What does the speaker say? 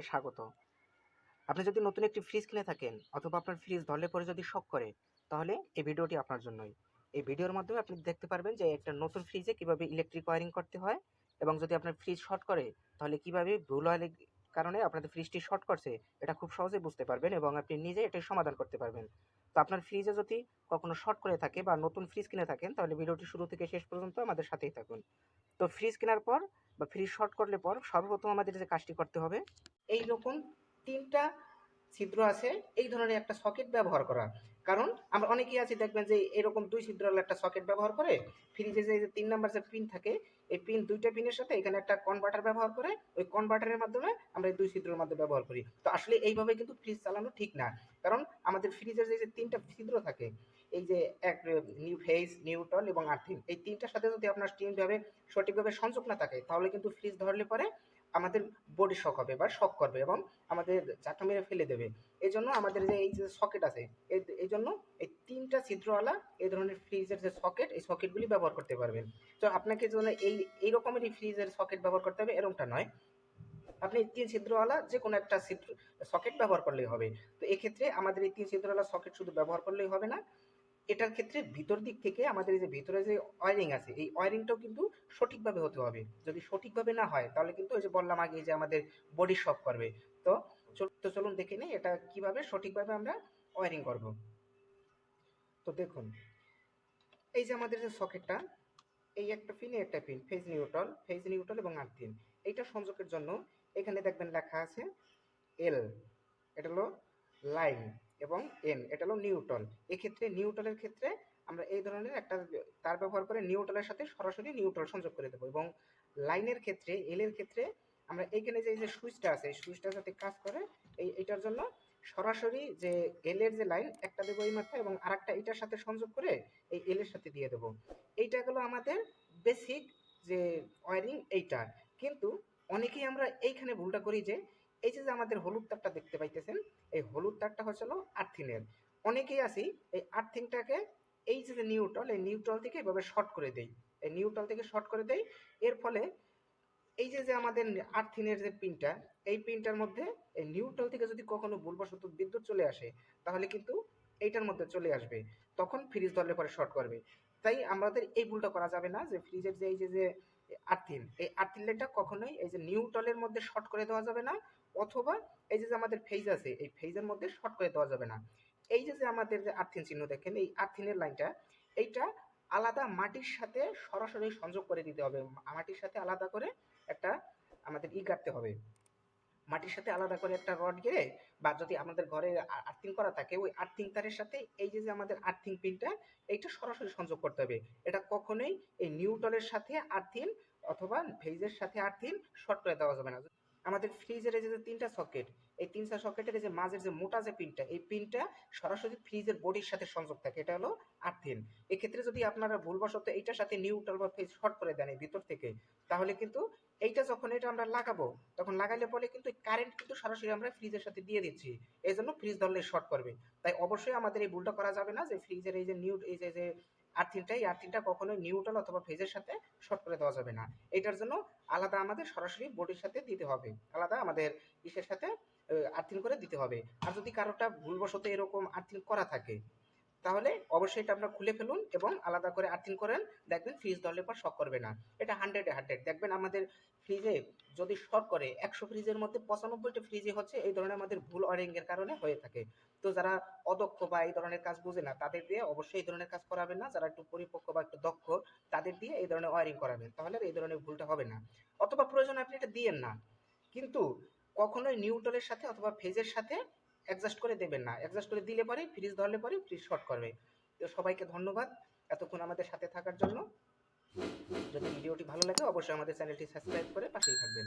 আপনাকে স্বাগত। আপনি যদি নতুন একটি ফ্রিজ কিনে থাকেন অথবা আপনার ফ্রিজ ধরলে পরে যদি শক করে, তাহলে এই ভিডিওটি আপনার জন্যই। এই ভিডিওর মাধ্যমে আপনি দেখতে পারবেন যে একটা নতুন ফ্রিজে কীভাবে ইলেকট্রিক ওয়ারিং করতে হয় এবং যদি আপনার ফ্রিজ শর্ট করে, তাহলে কীভাবে ভুল ওয়ারিং কারণে আপনাদের ফ্রিজটি শর্ট করছে, এটা খুব সহজে বুঝতে পারবেন এবং আপনি নিজে এটার সমাধান করতে পারবেন। তো আপনার ফ্রিজে যদি কখনো শর্ট করে থাকে বা নতুন ফ্রিজ কিনে থাকেন, তাহলে ভিডিওটি শুরু থেকে শেষ পর্যন্ত আমাদের সাথেই থাকুন। তো ফ্রিজ কেনার পর বা ফ্রিজ শর্ট করলে পর সর্বপ্রথম আমাদের যে কাজটি করতে হবে, এই রকম তিনটা ছিদ্র আছে, এই ধরনের একটা সকেট ব্যবহার করা। কারণ আমরা অনেকেই আছি, দেখবেন যে এরকম দুই ছিদ্রওয়ালা একটা সকেট ব্যবহার করে ফ্রিজে যে তিন নাম্বার যে পিন থাকে, এই পিন দুইটা পিনের সাথে এখানে একটা কনভার্টার ব্যবহার করে, ওই কনভার্টারের মাধ্যমে আমরা এই দুই ছিদ্রের মধ্যে ব্যবহার করি। তো আসলে এইভাবে কিন্তু ফ্রিজ চালানো ঠিক না। কারণ আমাদের ফ্রিজের যে তিনটা ছিদ্র থাকে ফেজ নিউট্রল এবং আর্থিং এই তিনটার সাথে যদি আপনার স্টিমভাবে সঠিকভাবে সংযোগ না থাকে, তাহলে কিন্তু ফ্রিজ ধরলে পরে আমাদের বডি শক হবে বা শক করবে এবং আমাদের চাকা মেরে ফেলে দেবে। এই জন্য আমাদের যে এই যে সকেট আছে, এই- এই জন্য এই তিনটা ছিদ্রওয়ালা এই ধরনের ফ্রিজের যে সকেট এই সকেটগুলি ব্যবহার করতে পারবেন। তো আপনাকে যেন এই এই রকমেরই ফ্রিজের সকেট ব্যবহার করতে হবে, এরকমটা নয়। আপনি তিন ছিদ্রওয়ালা যে কোনো একটা ছিদ্র সকেট ব্যবহার করলেই হবে। তো এক্ষেত্রে আমাদের এই তিন ছিদ্রওয়ালা সকেট শুধু ব্যবহার করলেই হবে না এটার ক্ষেত্রে ভিতর দিক থেকে আমাদের যে ভিতরে যে ওয়ারিং আছে, এই ওয়ারিংটাও কিন্তু সঠিকভাবে হতে হবে। যদি সঠিকভাবে না হয়, তাহলে কিন্তু ওই যে বললাম আগে যে আমাদের বডি শক করবে। তো তো চলুন দেখে নিই এটা কীভাবে সঠিকভাবে আমরা ওয়ারিং করব। তো দেখুন, এই যে আমাদের যে সকেটটা এই একটা পিন একটা pin phase neutral phase neutral এবং আর্থিন এইটা সংযোগের জন্য এখানে দেখবেন লেখা আছে এল এটা হলো লাইন এবং এন এটা হলো নিউট্রাল এক্ষেত্রে নিউট্রালের ক্ষেত্রে আমরা এই ধরনের একটা তার ব্যবহার করে নিউট্রালের সাথে সরাসরি নিউট্রাল সংযোগ করে দেবো এবং লাইনের ক্ষেত্রে এল এর ক্ষেত্রে আমরা এইখানে যে সুইচটা আছে সুইচটা যাতে কাজ করে, এই, এটার জন্য সরাসরি যে এল এর যে লাইন, একটা দেবো এই মাথায় এবং আরেকটা এটার সাথে সংযোগ করে এই এল এর সাথে দিয়ে দেবো। এইটা হলো আমাদের বেসিক যে ওয়ারিং এইটা। কিন্তু অনেকেই আমরা এইখানে ভুলটা করি যে এই যে আমাদের হলুদ তারটা দেখতে পাইতেছেন, এই হলুদ তারটা হচ্ছিল আর্থিনের অনেকেই আছি, এই আর্থিংটাকে এই যে নিউট্রাল, এই নিউট্রাল থেকে এভাবে শর্ট করে দেই। এই নিউট্রাল থেকে শর্ট করে দেই, এর ফলে এই যে যে আমাদের আর্থিনের যে পিনটা, এই পিনটার মধ্যে এই নিউট্রাল থেকে যদি কখনো ভুলবশত বিদ্যুৎ চলে আসে, তাহলে কিন্তু এইটার মধ্যে চলে আসবে। তখন ফ্রিজ ধরলে পরে শর্ট করবে। তাই আমাদের এই ভুলটা করা যাবে না যে ফ্রিজের যে এই যে যে আর্থিন, এই আর্থিন লাইনটা কখনোই এই যে নিউট্রালের মধ্যে শর্ট করে দেওয়া যাবে না অথবা এই যে যে আমাদের ফেজ আছে, এই ফেজের মধ্যে শর্ট করে দেওয়া যাবে না। এই যে যে আমাদের যে আর্থিন চিহ্ন দেখেন, এই আর্থিনের লাইনটা এইটা আলাদা মাটির সাথে সরাসরি সংযোগ করে দিতে হবে। মাটির সাথে আলাদা করে একটা আমাদের ই কাটতে হবে। মাটির সাথে আলাদা করে একটা রড গেড়ে বা যদি আমাদের ঘরে আর্থিং করা থাকে, ওই আর্থিং তারের সাথে এই যে যে আমাদের আর্থিং পিনটা এইটা সরাসরি সংযোগ করতে হবে। এটা কখনোই এই নিউট্রলের সাথে আর্থিন অথবা ফেজের সাথে আর্থিন শর্ট করে দেওয়া যাবে না। আমাদের ফ্রিজের যে তিনটা সকেট এই তিনটা সকেটের যে মাঝের যে মোটা যে পিনটা এই পিনটা সরাসরি ফ্রিজের বডির সাথে সংযোগ থাকে। এটা হলো আর্থিন এক্ষেত্রে যদি আপনারা ভুলবশত এইটার সাথে নিউট্রাল বা ফেজ শর্ট করে দেন ভিতর থেকে, তাহলে কিন্তু এইটা যখন এটা আমরা লাগাবো, তখন লাগাইলে পরে কিন্তু কারেন্ট কিন্তু সরাসরি আমরা ফ্রিজের সাথে দিয়ে দিচ্ছি। এই জন্য ফ্রিজ ধরলে শর্ট করবে। তাই অবশ্যই আমাদের এই ভুলটা করা যাবে না যে ফ্রিজের এই যে নিউ এই যে যে আর্থিনটা এই আর্থিনটা কখনোই নিউট্রাল অথবা ফেজের সাথে শর্ট করে দেওয়া যাবে না। এটার জন্য আলাদা আমাদের সরাসরি বডির সাথে দিতে হবে। আলাদা আমাদের ইসের সাথে আর্থিন করে দিতে হবে। আর যদি কারোটা ভুলবশত এরকম আর্থিন করা থাকে তাহলে অবশ্যই এটা আপনারা খুলে ফেলুন এবং আলাদা করে আর্থিং করেন, দেখবেন ফ্রিজ ধরলে পর শক করবে না। এটা হান্ড্রেডে হান্ড্রেড দেখবেন আমাদের ফ্রিজে যদি শক করে, একশো ফ্রিজের মধ্যে পঁচানব্বইটা ফ্রিজে হচ্ছে, এই ধরনের আমাদের ভুল ওয়ারিংয়ের কারণে হয়ে থাকে। তো যারা অদক্ষ বা এই ধরনের কাজ বুঝে না, তাদের দিয়ে অবশ্যই এই ধরনের কাজ করাবেন না। যারা একটু পরিপক্ক বা একটু দক্ষ, তাদের দিয়ে এই ধরনের ওয়ারিং করাবেন। তাহলে এই ধরনের ভুলটা হবে না। অথবা প্রয়োজন আপনি এটা দিয়েন না। কিন্তু কখনোই নিউট্রালের সাথে অথবা ফেজের সাথে অ্যাডজাস্ট করে দেবেন না। অ্যাডজাস্ট করে দিলে পরে ফ্রিজ ধরলে পরে ফ্রিজ শর্ট করবে। তো সবাইকে ধন্যবাদ এতক্ষণ আমাদের সাথে থাকার জন্য। যদি ভিডিওটি ভালো লাগে অবশ্যই আমাদের চ্যানেলটি সাবস্ক্রাইব করে পাশেই থাকবেন।